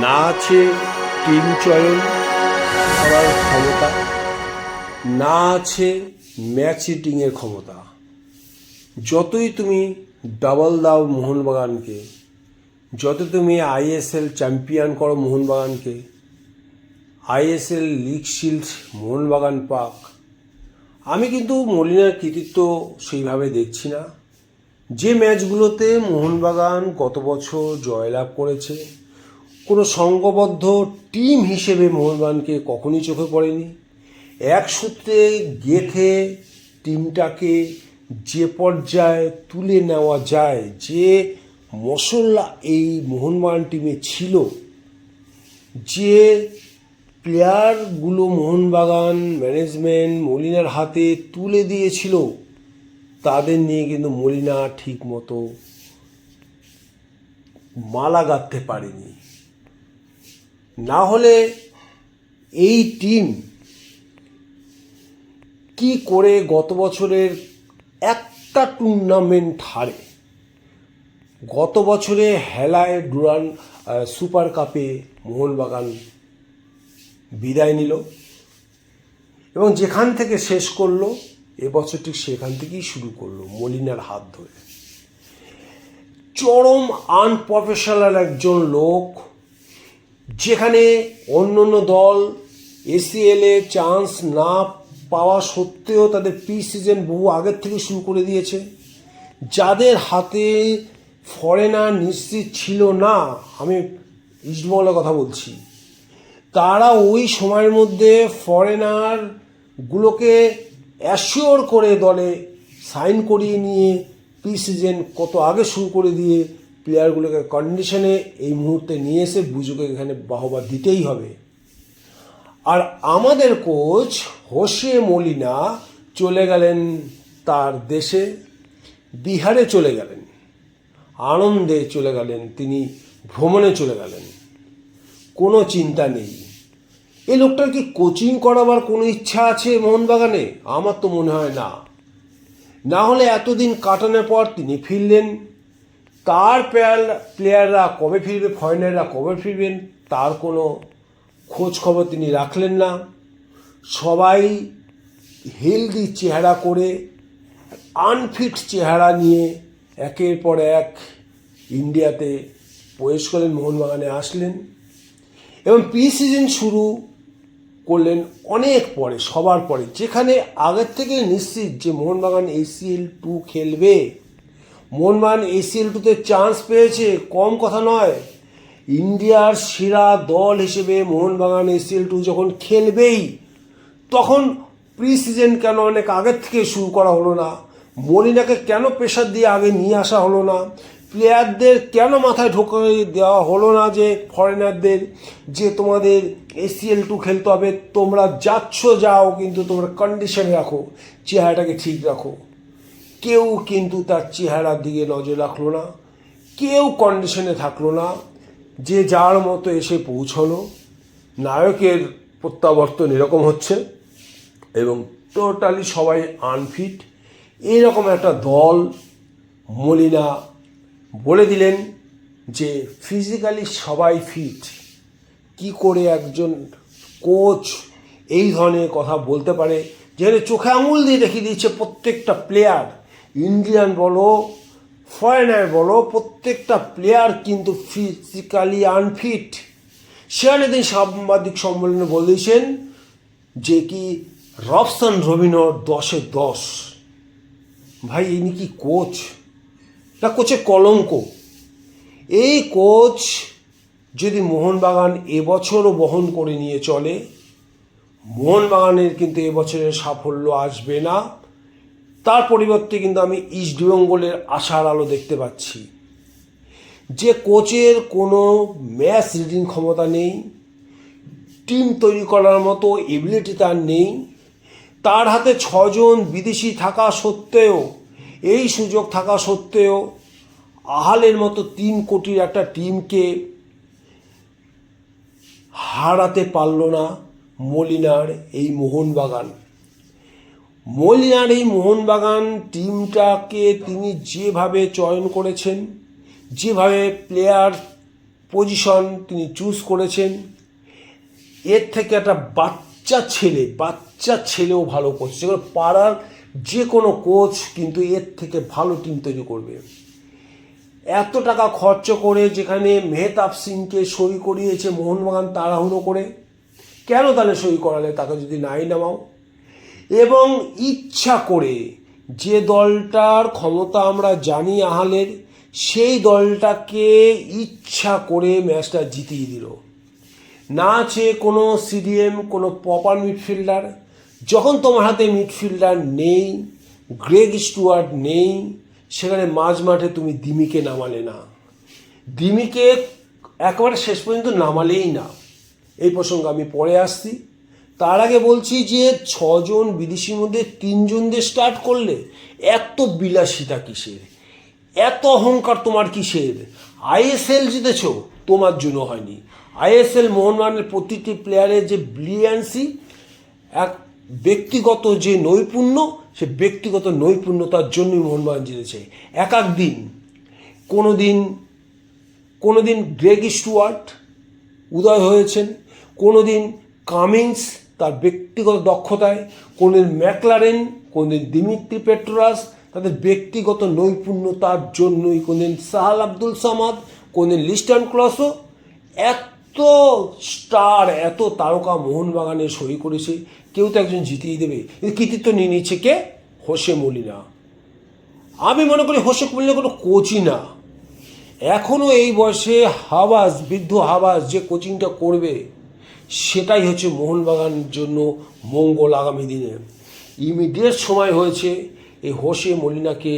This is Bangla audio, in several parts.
না আছে টিম চয়ন করার ক্ষমতা। না আছে ম্যাচ হিটিংয়ের ক্ষমতা। যতই তুমি ডাবল দাও মোহনবাগানকে যত তুমি আইএসএল চ্যাম্পিয়ন করো মোহনবাগানকে আইএসএল লিগ শিল্ড মোহনবাগান পাক। আমি কিন্তু মলিনার কৃতিত্ব সেইভাবে দেখছি না। যে ম্যাচগুলোতে মোহনবাগান গত বছর জয়লাভ করেছে কোনো সংঘবদ্ধ টিম হিসেবে মোহনবাগানকে কখনই চোখে পড়েনি। এক সূত্রে গেথে টিমটাকে যে পর্যায়ে তুলে নেওয়া যায়, যে মশলা এই মোহনবাগান টিমে ছিল, যে প্লেয়ারগুলো মোহনবাগান ম্যানেজমেন্ট মলিনার হাতে তুলে দিয়েছিল, তাদের নিয়ে কিন্তু মলিনা ঠিক মতো মালা গাঁথতে পারেনি। না হলে এই টিম কি করে গত বছরের একটা টুর্নামেন্ট হারে? গত বছরে হেলায় ডুরান সুপার কাপে মোহনবাগান বিদায় নিল এবং যেখান থেকে শেষ করল এবছর ঠিক সেখান থেকেই শুরু করল, মলিনার হাত ধরে। চরম আনপ্রফেশনাল একজন লোক যেখানে অন্য অন্য দল এসিএলে চান্স না পাওয়া সত্ত্বেও তাদের প্রি সিজন বহু আগের থেকে শুরু করে দিয়েছে। যাদের হাতে ফরেনার নিশ্চিত ছিল না, আমি ইস্টবেঙ্গলের কথা বলছি, তারা ওই সময়ের মধ্যে ফরেনারগুলোকে অ্যাসিওর করে দলে সাইন করিয়ে নিয়ে প্রি সিজন কত আগে শুরু করে দিয়ে প্লেয়ারগুলোকে কন্ডিশনে এই মুহূর্তে নিয়ে এসে বুঝুকে এখানে বাহবা দিতেই হবে। আর আমাদের কোচ হোসে মলিনা চলে গেলেন তার দেশে, বিহারে চলে গেলেন। আনন্দে চলে গেলেন, তিনি ভ্রমণে চলে গেলেন। কোনো চিন্তা নেই। এই লোকটার কি কোচিং করাবার কোনো ইচ্ছা আছে মোহনবাগানে? আমার তো মনে হয় না। না হলে এতদিন কাটানোর পর তিনি ফিরলেন। তার প্লেয়ার প্লেয়াররা কবে ফিরবে ফরেনাররা কবে ফিরবেন, তার কোনো খোঁজ খবর তিনি রাখলেন না। সবাই হেলদি চেহারা করে আনফিট চেহারা নিয়ে একের পর এক ইন্ডিয়াতে প্রবেশ করলেন, মোহনবাগানে আসলেন এবং প্রি সিজন শুরু করলেন অনেক পরে, সবার পরে। যেখানে আগের থেকে নিশ্চিত যে মোহনবাগান এসিএল টু খেলবে মোহনবাগান এসিএল টুতে চান্স পেয়েছে, কম কথা নয়। ইন্ডিয়ার সেরা দল হিসেবে মোহনবাগান এসিএল টু যখন খেলবেই, তখন প্রি সিজন কেন অনেক আগের থেকে শুরু করা হলো না? মলিনাকে কেন প্রেশার দিয়ে আগে নিয়ে আসা হলো না? প্লেয়ারদের কেন মাথায় ঢোকে দেওয়া হলো না যে ফরেনারদের যে তোমাদের এসিএল টু খেলতে হবে, তোমরা যাচ্ছ, যাও, কিন্তু তোমরা কন্ডিশনে রাখো, চেহারাটাকে ঠিক রাখো। কেউ কিন্তু তার চেহারার দিকে নজর রাখল না। কেউ কন্ডিশনে থাকল না। যে যার মতো এসে পৌঁছলো। নায়কের প্রত্যাবর্তন এরকম হচ্ছে এবং টোটালি সবাই আনফিট এইরকম একটা দল মলিনা বলে দিলেন যে ফিজিক্যালি সবাই ফিট কি করে একজন কোচ এই ধরনের কথা বলতে পারে? যেখানে চোখে আঙুল দিয়ে দেখিয়ে দিচ্ছে প্রত্যেকটা প্লেয়ার ইন্ডিয়ান বলো ফরেনার বলো, প্রত্যেকটা প্লেয়ার কিন্তু ফিজিক্যালি আনফিট সেখানে তিনি সাংবাদিক সম্মেলনে বলেছেন যে কি রবসান রবিনর দশে দশ। ভাই, ইনি কি কোচ না কোচের কলঙ্ক। এই কোচ যদি মোহনবাগান এবছরও বহন করে নিয়ে চলে, মোহনবাগানের কিন্তু এবছরের সাফল্য আসবে না। তার পরিবর্তে কিন্তু আমি ইস্টবেঙ্গলের আশার আলো দেখতে পাচ্ছি। যে কোচের কোনো ম্যাচ রিডিং ক্ষমতা নেই, টিম তৈরি করার মতো এবিলিটি তার নেই, তার হাতে ছজন বিদেশি থাকা সত্ত্বেও, এই সুযোগ থাকা সত্ত্বেও আহালের মতো তিন কোটির একটা টিমকে হারাতে পারল না মলিনার এই মোহনবাগান। মলিনার এই মোহনবাগান টিমটাকে তিনি যেভাবে চয়ন করেছেন, যেভাবে প্লেয়ার পজিশন তিনি চুজ করেছেন, এর থেকে একটা বাচ্চা ছেলে, বাচ্চা ছেলেও ভালো করছে যেগুলো পাড়ার যে কোনো কোচ কিন্তু এর থেকে ভালো টিম তৈরি করবে। এত টাকা খরচ করে যেখানে মেহতাব সিংকে সই করিয়েছে মোহনবাগান তাড়াহুড়ো করে, কেন তাহলে সই করালে তাকে যদি নাই নামাও? এবং ইচ্ছা করে যে দলটার ক্ষমতা আমরা জানি আহালের, সেই দলটাকে ইচ্ছা করে ম্যাচটা জিতিয়ে দিল। না আছে কোনো সিডিএম, কোনো প্রপার মিডফিল্ডার, যখন তোমার হাতে মিডফিল্ডার নেই, গ্রেগ স্টুয়ার্ট নেই, সেখানে মাঝ মাঠে তুমি দিমিকে নামালে না। দিমিকে একেবারে শেষ পর্যন্ত নামালেই না। এই প্রসঙ্গে আমি পরে আসছি। তার আগে বলছি যে ছজন বিদেশির মধ্যে তিনজন দিয়ে স্টার্ট করলে এত বিলাসিতা কিসের? এত অহংকার তোমার কিসের? আইএসএল জিতেছ, তোমার জন্য হয়নি। আইএসএল মোহনবাগানের প্রতিটি প্লেয়ারের যে ব্রিলিয়ান্সি এক ব্যক্তিগত যে নৈপুণ্য, সে ব্যক্তিগত নৈপুণ্যতার জন্যই মোহনবাগান জিতেছে। এক এক দিন কোনো দিন কোনো দিন গ্রেগ স্টুয়ার্ট উদয় হয়েছেন কোনো দিন কামিংস তার ব্যক্তিগত দক্ষতায় কোনো দিন ম্যাকলারেন কোনো দিন দিমিত্রি পেট্রোরাস, তাদের ব্যক্তিগত নৈপুণ্যতার জন্যই কোনো দিন সাহাল আব্দুল সামাদ কোনো দিন লিস্টার্ন ক্লসও এত স্টার, এত তারকা মোহনবাগানে সই করেছে, কেউ তো একজন জিতিয়ে দেবে। কৃতিত্ব নিয়ে নিচ্ছে কে? Jose Molina. আমি মনে করি হোসে মলিনা কোনো কোচই না। এখনও এই বয়সে হাবাস, বৃদ্ধ হাবাস যে কোচিংটা করবে সেটাই হচ্ছে মোহনবাগানের জন্য মঙ্গল আগামী দিনে। ইমিডিয়েট সময় হয়েছে এই হোসে মলিনাকে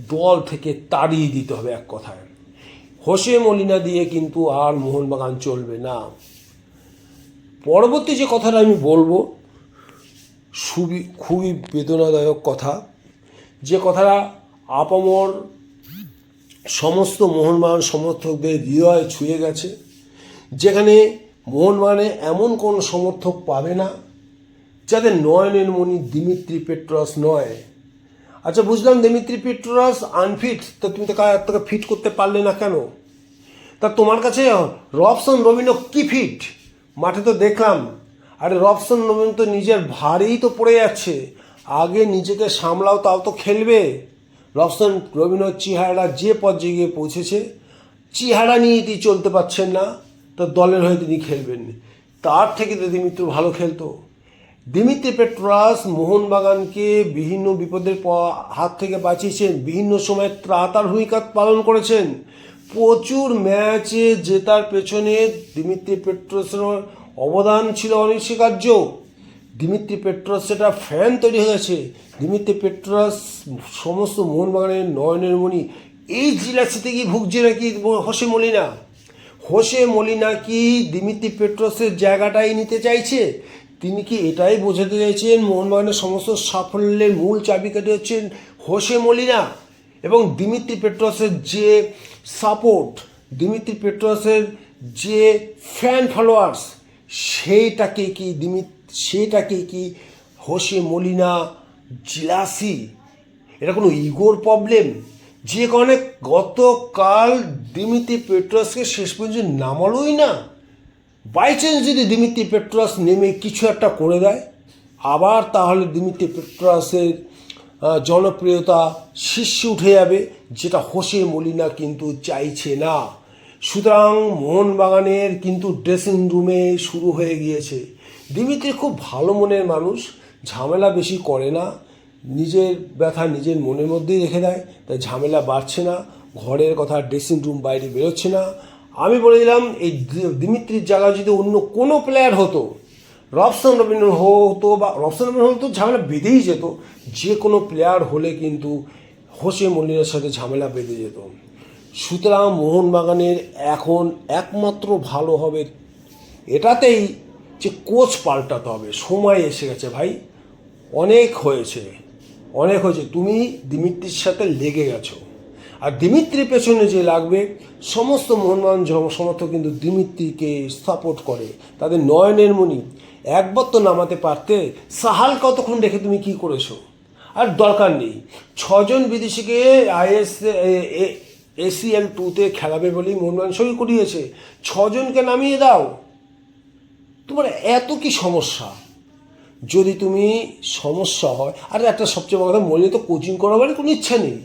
দল থেকে তাড়িয়ে দিতে হবে এক কথায়। হোসে মলিনা দিয়ে কিন্তু আর মোহনবাগান চলবে না। পরবর্তী যে কথাটা আমি বলব খুবই খুবই বেদনাদায়ক কথা, যে কথাটা আপামর সমস্ত মোহনবাগান সমর্থকদের হৃদয় ছুঁয়ে গেছে, যেখানে মোহনবাগানে এমন কোন সমর্থক পাবে না, যাদের নয়নের মণি দিমিত্রি পেট্রস নয়। আচ্ছা বুঝলাম দিমিত্রি পেট্রস আনফিট তো তুমি তাকে তাকে ফিট করতে পারলে না কেন? তা তোমার কাছে রবসন রবীন্দ্র কি ফিট মাঠে তো দেখলাম। আরে, রবসন রবীন্দ্র তো নিজের ভারেই তো পড়ে যাচ্ছে। আগে নিজেকে সামলাও, তাও তো খেলবে। রবসন রবীন্দ্র চেহারা যে পর্যায়ে গিয়ে পৌঁছেছে, চেহারা নিয়ে চলতে পারছেন না। তো দলের হয়ে তিনি খেলবেন তার থেকে তো দিমিত্র ভালো খেলতো। দিমিত্রি পেট্রাস মোহনবাগানকে বিভিন্ন বিপদের হাত থেকে বাঁচিয়েছেন। বিভিন্ন সময় ত্রাতার ভূমিকা পালন করেছেন। প্রচুর ম্যাচে জেতার পেছনে দিমিত্রি পেট্রোসের অবদান ছিল অনস্বীকার্য। দিমিত্রি পেট্রস সেটা ফ্যান তৈরি হয়ে গেছে। দিমিত্রি পেট্রস সমস্ত মোহনবাগানের নয়নের মণি। এই জিলাসিতে কি ভুগছে নাকি হোসে মলিনা? হোসে মলিনা কি দিমিত্রি পেট্রসের জায়গাটাই নিতে চাইছে? তিনি কি এটাই বোঝাতে চাইছেন? মোহনবাগানের সমস্ত সাফল্যের মূল চাবিকাঠি হচ্ছেন হোসে মলিনা এবং দিমিত্রি পেট্রসের যে সাপোর্ট দিমিত্রি পেট্রসের যে ফ্যান ফলোয়ার্স সেইটাকে কি দিমিত সেটাকে কি হোসে মলিনা জিলাসি? এটা কোনো ইগোর প্রবলেম যে কারণে গতকাল দিমিত্রি পেট্রসকে শেষ পর্যন্ত নামালোই না। বাই চান্স যদি দিমিত্রি পেট্রাস নেমে কিছু একটা করে দেয়, আবার তাহলে দিমিত্রি পেট্রাসের জনপ্রিয়তা শীর্ষে উঠে যাবে, যেটা হোসে মলিনা কিন্তু চাইছে না। সুতরাং মোহনবাগানের কিন্তু ড্রেসিং রুমে শুরু হয়ে গিয়েছে। দিমিত্রি খুব ভালো মনের মানুষ, ঝামেলা বেশি করে না। নিজের ব্যথা নিজের মনের মধ্যেই রেখে দেয়, তাই ঝামেলা বাড়ছে না, ঘরের কথা ড্রেসিং রুম বাইরে বেরোচ্ছে না। আমি বলে দিলাম, এই দিমিত্রির জায়গায় যদি অন্য কোনো প্লেয়ার হতো, রবসন রবীন্দ্র হতো বা, রবসন রবীন্দ্র হতো ঝামেলা বেঁধেই যেত, যে কোনো প্লেয়ার হলে কিন্তু হোসে মল্লিনের সাথে ঝামেলা বেঁধে যেত। সুতরাং মোহনবাগানের এখন একমাত্র ভালো হবে এটাতেই যে কোচ পাল্টাতে হবে। সময় এসে গেছে ভাই, অনেক হয়েছে। অনেক হয়েছে। তুমি দিমিত্রির সাথে লেগে গেছো। আর দিমিত্রির পেছনে যে লাগবে, সমস্ত মোহনবাগান জন- সমর্থক কিন্তু দিমিত্রিকে সাপোর্ট করে। তাদের নয়নের মণি, একবার তো নামাতে পারতে, সাহাল কতক্ষণ রেখে তুমি কি করেছ? আর দরকার নেই, ছজন বিদেশিকে আইএস এসিএল টুতে খেলাবে বলেই মোহনবাগান সই করিয়েছে। ছজনকে নামিয়ে দাও। তোমার এত কি সমস্যা? যদি তুমি সমস্যা হয়, আর একটা সবচেয়ে বড় কথা মনে তো কোচিং করাবার কোনো ইচ্ছা নেই।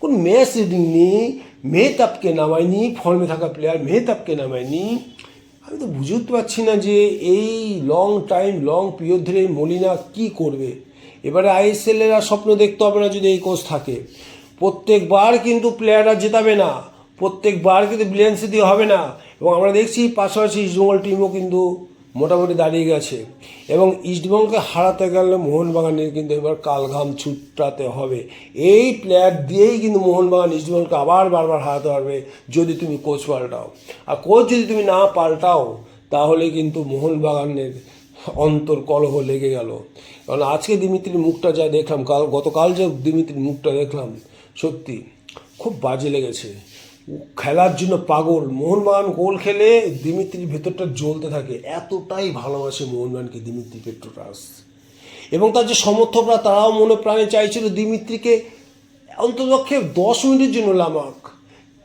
কোনো ম্যাচ রিডিং নেই মেহতাবকে নামায়নি ফর্মে থাকা প্লেয়ার মেহতাবকে নামায়নি আমি তো বুঝে উঠতে পারছি না যে এই লং টাইম লং পিরিয়ড ধরে মলিনা কি করবে। এবারে আইএসএলের আর স্বপ্ন দেখতে হবে না যদি এই কোচ থাকে। প্রত্যেকবার কিন্তু প্লেয়াররা জেতাবে না। প্রত্যেকবার কিন্তু ব্রিলিয়ান্সি দিয়ে হবে না। এবং আমরা দেখছি পাশাপাশি ইস্টবেঙ্গল টিমও কিন্তু মোটামুটি দাঁড়িয়ে গেছে। এবং ইস্টবেঙ্গলকে হারাতে গেলে মোহনবাগানের কিন্তু এবার কালঘাম ছুটাতে হবে। এই প্লেয়ার দিয়েই কিন্তু মোহনবাগান ইস্টবেঙ্গলকে আবার বারবার হারাতে পারবে যদি তুমি কোচ পাল্টাও। আর কোচ যদি তুমি না পাল্টাও, তাহলে কিন্তু মোহনবাগানের অন্তর কলহ লেগে গেল। কারণ আজকে দিমিত্রির মুখটা যা দেখলাম, কাল গতকাল যে দিমিত্রির মুখটা দেখলাম, সত্যি খুব বাজে লেগেছে। খেলার জন্য পাগল। মোহনবাগান গোল খেলে দিমিত্রির ভেতরটা জ্বলতে থাকে। এতটাই ভালোবাসে মোহনবাগানকে দিমিত্রি পেট্রোটাস। এবং তার যে সমর্থকরা, তারাও মনে প্রাণে চাইছিল দিমিত্রিকে অন্ততপক্ষে দশ মিনিটের জন্য লামাক।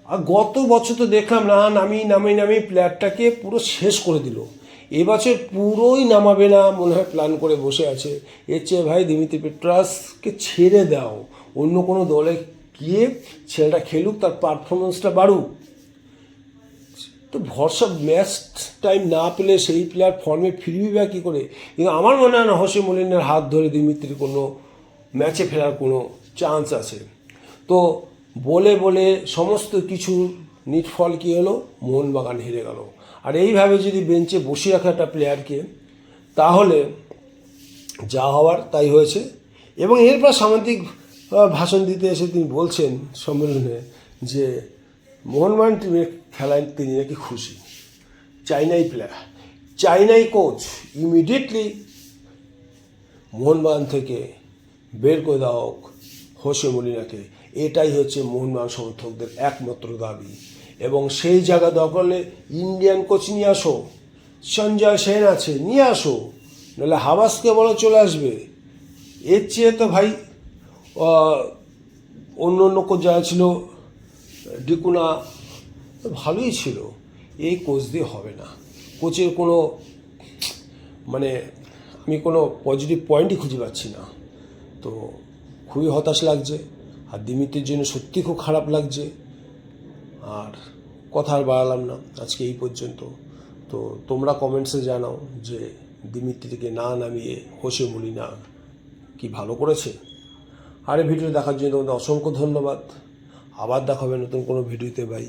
আর গত বছর তো দেখলাম, না, নামি নামি নামি প্লেয়ারটাকে পুরো শেষ করে দিল। এবছর পুরোই নামাবে না মনে হয় প্ল্যান করে বসে আছে। এর চেয়ে ভাই, দিমিত্রি পেট্রাসকে ছেড়ে দাও। অন্য কোনো দলে গিয়ে ছেলেটা খেলুক, তার পারফরমেন্সটা বাড়ুক। তো ভরসা ম্যাচ টাইম না পেলে সেই প্লেয়ার ফর্মে ফিরবি বা কী করে? কিন্তু আমার মনে হয় না হসে মলিনের হাত ধরে দিমিত্রির কোনো ম্যাচে ফেরার কোনো চান্স আছে। তো বলে বলে সমস্ত কিছু নিটফল কী হলো? মোহনবাগান হেরে গেল। আর এইভাবে যদি বেঞ্চে বসিয়ে রাখা একটা প্লেয়ারকে তাহলে যা হওয়ার তাই হয়েছে। এবং এরপর সামাজিক ভাষণ দিতে এসে তিনি বলছেন সম্মেলনে যে মোহনবাগান টিমের খেলায় তিনি নাকি খুশি। চাইনাই প্লেয়ার চাইনাই কোচ ইমিডিয়েটলি মোহনবাগান থেকে বের করে দেওয়া হোক হোসে মলিনাকে। এটাই হচ্ছে মোহনবাগান সমর্থকদের একমাত্র দাবি। এবং সেই জায়গা দখলে ইন্ডিয়ান কোচ নিয়ে আসো, সঞ্জয় সেন আছে, নিয়ে আসো, নাহলে হাবাসকে বলো চলে আসবে। এর চেয়ে তো ভাই অন্য অন্য কোচ যারা ছিল, ডিকুনা, ভালোই ছিল। এই কোচ দিয়ে হবে না। কোচের কোনো মানে আমি কোনো পজিটিভ পয়েন্টই খুঁজে পাচ্ছি না। তো খুবই হতাশ লাগছে। আর দিমিত্রির জন্য সত্যি খুব খারাপ লাগছে। আর কথা আর বাড়ালাম না আজকে এই পর্যন্ত। তো তোমরা কমেন্টসে জানাও যে দিমিত্রিকে না নামিয়ে হোসে বলি না কি ভালো করেছে? আর ভিডিও দেখার জন্য অসংখ্য ধন্যবাদ। আবার দেখাবে নতুন কোনো ভিডিওতে ভাই।